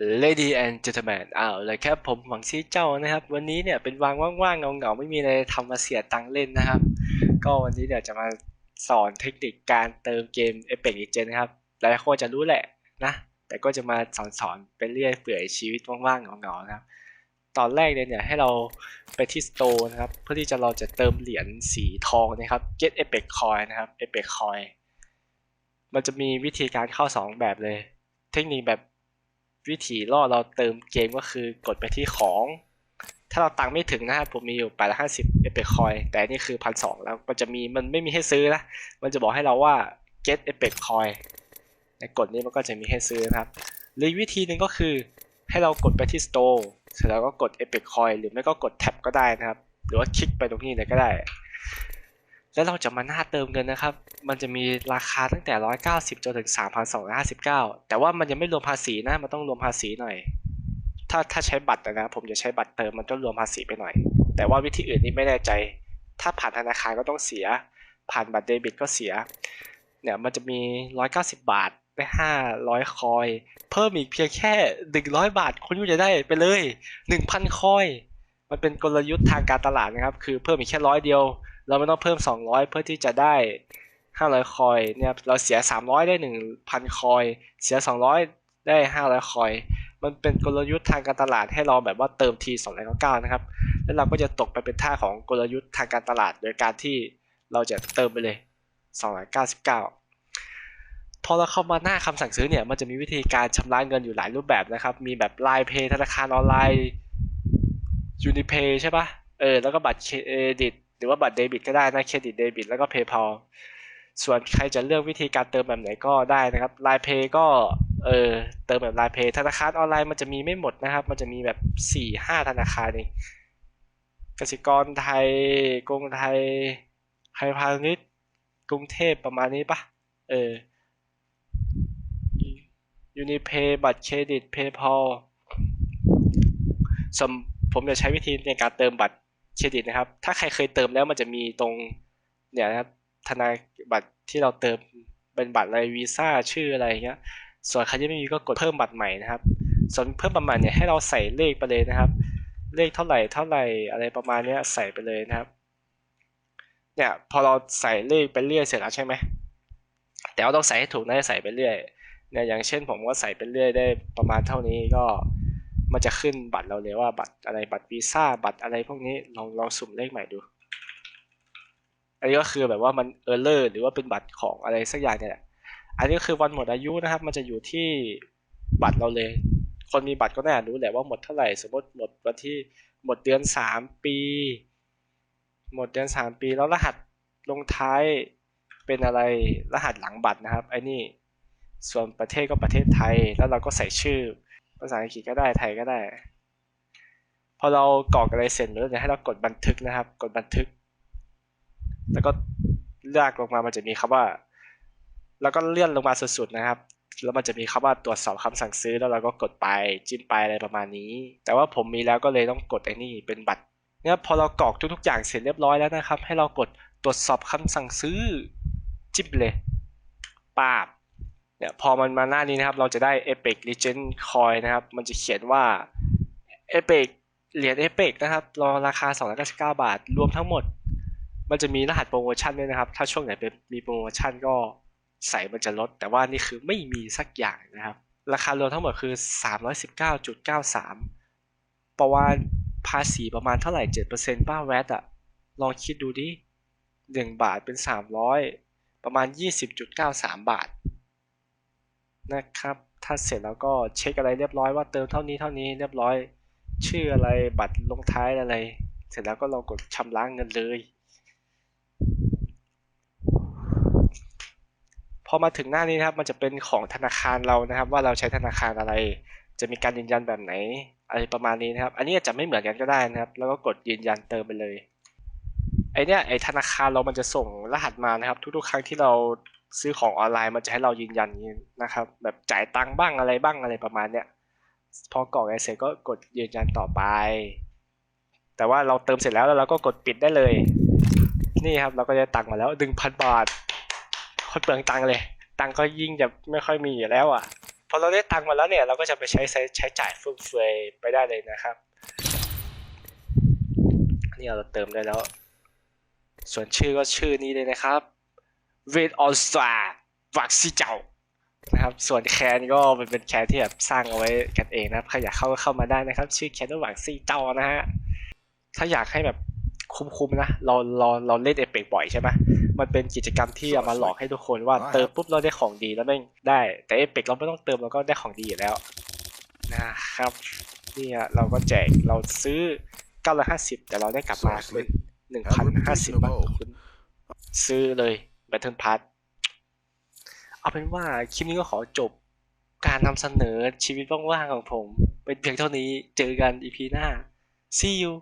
Lady and Gentlemen อ้าวเลยครับผมหวังซีเจ้านะครับ วันนี้เนี่ยเป็นวางว่างๆเงาๆไม่มีอะไรทำมาเสียตังค์เล่นนะครับ ก็วันนี้เดี๋ยวจะมาสอนเทคนิคการเติมเกม Apex Legends นะครับ หลายคนจะรู้แหละนะ แต่ก็จะมาสอนๆไปเรื่อยเปื่อยชีวิตว่างๆเงาๆนะครับ ตอนแรกเลยเนี่ยให้เราไปที่ Store นะครับ เพื่อที่จะเราจะเติมเหรียญสีทองนะครับ Get Apex Coin นะครับ Apex Coin มันจะมีวิธีการเข้า 2 แบบเลย เทคนิคแบบ วิธีล่อเราเติมเกมก็คือกดไปที่ของ ถ้าเราตังไม่ถึงนะครับผมมีอยู่แปดห้าสิบเอเปคคอย แต่นี่คือพันสองแล้วมันจะมีมันไม่มีให้ซื้อนะ มันจะบอกให้เราว่า get epic coin ในกดนี้มันก็จะมีให้ซื้อนะครับหรือวิธีหนึ่งก็คือให้เรากดไปที่ store เสร็จแล้วก็กด epic coin หรือไม่ก็กดแท็บก็ได้นะครับ หรือว่าคลิกไปตรงนี้เลยก็ได้ แล้วเราจะมาหน้าเติมเงินนะครับ มันจะมีราคาตั้งแต่ 190 จนถึง 3,259 แต่ว่ามันยังไม่รวมภาษีนะ มันต้องรวมภาษีหน่อย ถ้าถ้าใช้บัตรนะ ผมจะใช้บัตรเติมมันต้องรวมภาษีไปหน่อย แต่ว่าวิธีอื่นนี่ไม่แน่ใจ ถ้าผ่านธนาคารก็ต้องเสีย ผ่านบัตรเดบิตก็เสีย เนี่ยมันจะมี 190 บาทได้500 คอย เพิ่มอีกเพียงแค่ 100 บาท คุณก็จะได้ไปเลย 1,000 คอย มันเป็นกลยุทธ์ทางการตลาดนะครับ คือเพิ่มอีกแค่ร้อยเดียว เราไม่ต้องเพิ่ม 200 เพื่อที่จะได้ 500 คอยเนี่ยเราเสีย 300 ได้ 1,000 คอย เสีย 200 ได้ 500 คอย มันเป็นกลยุทธ์ทางการตลาดให้เราแบบว่าเติมที299นะครับ แล้วเราก็จะตกไปเป็นท่าของกลยุทธ์ทางการตลาด โดยการที่เราจะเติมไปเลย 299พอเราเข้ามาหน้าคำสั่งซื้อเนี่ยมันจะมีวิธีการชำระเงินอยู่หลายรูปแบบนะครับ มีแบบ Line Pay ธนาคารออนไลน์ Unipay ใช่ปะเออแล้วก็บัตรเครดิต หรือว่าบัตรเดบิตก็ได้นะเครดิตเดบิตแล้วก็ PayPal ส่วนใครจะเลือกวิธีการเติมแบบไหนก็ได้นะครับ Line Pay ก็เออเติมแบบ Line Pay ธนาคารออนไลน์มันจะมีไม่หมดนะครับ มันจะมีแบบ 4-5 ธนาคารเองกสิกรไทยกรุงไทยไทยพาณิชย์กรุงเทพประมาณนี้ปะเออ Unipay บัตรเครดิต PayPal สมผมจะใช้วิธีในการเติมบัตร เครดิตนะครับ ถ้าใครเคยเติมแล้วมันจะมีตรงเนี่ยนะครับธนาบัตรที่เราเติมเป็นบัตรอะไรวีซ่าชื่ออะไรเงี้ย ส่วนใครที่ไม่มีก็กดเพิ่มบัตรใหม่นะครับ ส่วนเพิ่มบัตรใหม่เนี่ยให้เราใส่เลขไปเลยนะครับ เลขเท่าไหร่เท่าไหร่อะไรประมาณเนี้ยใส่ไปเลยนะครับ เนี่ยพอเราใส่เลขไปเรื่อยเสร็จแล้วใช่ไหมแต่เราต้องใส่ให้ถูกนะใส่ไปเรื่อยเนี่ยอย่างเช่นผมก็ใส่ไปเรื่อยได้ประมาณเท่านี้ก็ มันจะขึ้นบัตรเราเลยว่าบัตรอะไรบัตรวีซ่าบัตรอะไรพวกนี้ลองลองสุ่มเลขใหม่ดู อันนี้ก็คือแบบว่ามันเออร์เลอร์หรือว่าเป็นบัตรของอะไรสักอย่างเนี่ยแหละอันนี้ก็คือวันหมดอายุนะครับ มันจะอยู่ที่บัตรเราเลย คนมีบัตรก็น่ารู้แหละว่าหมดเท่าไหร่ สมมติหมดวันที่หมดเดือนสามปี หมดเดือนสามปีแล้วรหัสลงท้ายเป็นอะไรรหัสหลังบัตรนะครับไอ้นี่ส่วนประเทศก็ประเทศไทย แล้วเราก็ใส่ชื่อ ภาษาอังกฤษก็ได้ไทยก็ได้ พอเรากรอกอะไรเสร็จแล้วจะให้เรากดบันทึกนะครับ กดบันทึก แล้วก็เลือกลงมามันจะมีคำว่า แล้วก็เลื่อนลงมาสุดๆนะครับ แล้วมันจะมีคำว่าตรวจสอบคำสั่งซื้อแล้วเราก็กดไปจิ้มไปอะไรประมาณนี้ แต่ว่าผมมีแล้วก็เลยต้องกดไอ้นี่เป็นบัตรเนี่ยพอเรากรอกทุกๆอย่างเสร็จเรียบร้อยแล้วนะครับ ให้เรากดตรวจสอบคำสั่งซื้อจิ้มเลยปาบ เนี่ยพอมันมาหน้านี้นะครับ เราจะได้ Epic Legend Coin นะครับ มันจะเขียนว่า Epic เหรียญ Epic นะครับรอราคา 299 บาท รวมทั้งหมด มันจะมีรหัสโปรโมชั่นด้วยนะครับ ถ้าช่วงไหนเป็นมีโปรโมชั่นก็ใส่มันจะลด แต่ว่านี่คือไม่มีสักอย่างนะครับ ราคารวมทั้งหมดคือ 319.93 ประมาณภาษีประมาณเท่าไหร่ 7%ป้าแวตอะลองคิดดูดิ 1 บาทเป็น 300 ประมาณ 20.93 บาท นะครับ ถ้าเสร็จแล้วก็เช็คอะไรเรียบร้อยว่าเติมเท่านี้เท่านี้เรียบร้อย ชื่ออะไรบัตรลงท้ายอะไร เสร็จแล้วก็ลองกดชำระเงินเลย พอมาถึงหน้านี้นะครับมันจะเป็นของธนาคารเรานะครับ ว่าเราใช้ธนาคารอะไร จะมีการยืนยันแบบไหนอะไรประมาณนี้นะครับ อันนี้อาจจะไม่เหมือนกันก็ได้นะครับ แล้วก็กดยืนยันเติมไปเลยไอเนี้ยไอธนาคารเรามันจะส่งรหัสมานะครับ ทุกๆ ครั้งที่เรา ซื้อของออนไลน์มันจะให้เรายืนยันนี้นะครับ แบบจ่ายตังค์บ้างอะไรบ้างอะไรประมาณเนี้ยพอกรอกเสร็จก็กดยืนยันต่อไป แต่ว่าเราเติมเสร็จแล้วแล้วเราก็กดปิดได้เลย นี่ครับเราก็จะตังค์มาแล้วหนึ่งพันบาทคนเปลืองตังค์เลย ตังค์ก็ยิ่งจะไม่ค่อยมีอยู่แล้วอะพอเราได้ตังค์มาแล้วเนี่ยเราก็จะไปใช้ใช้ใช้จ่ายฟุ่มเฟือยไปได้เลยนะครับนี่เราเติมได้แล้ว ส่วนชื่อก็ชื่อนี้เลยนะครับ Red All Star วักซี่เจ้านะครับ ส่วนแคนก็เป็นเป็นแคนที่แบบสร้างเอาไว้กันเองนะครับใครอยากเข้าก็เข้ามาได้นะครับ ชื่อแคนว่าวักซี่เจ้านะฮะ ถ้าอยากให้แบบคุ้มๆนะ เราเราเราเล่นเอเปกบ่อยใช่ไหมมันเป็นกิจกรรมที่เอามาหลอกให้ทุกคนว่าเติมปุ๊บเราได้ของดีแล้วแม่งได้ แต่เอเปกเราไม่ต้องเติมเราก็ได้ของดีอยู่แล้วนะครับเนี่ยเราก็แจกเราซื้อ 950 แต่เราได้กลับมาคือ1,050บาทคุณซื้อเลย Battle Pass เอาเป็นว่าคลิปนี้ก็ขอจบการนำเสนอชีวิตว่างๆของผม เป็นเพียงเท่านี้เจอกัน EP หน้า see you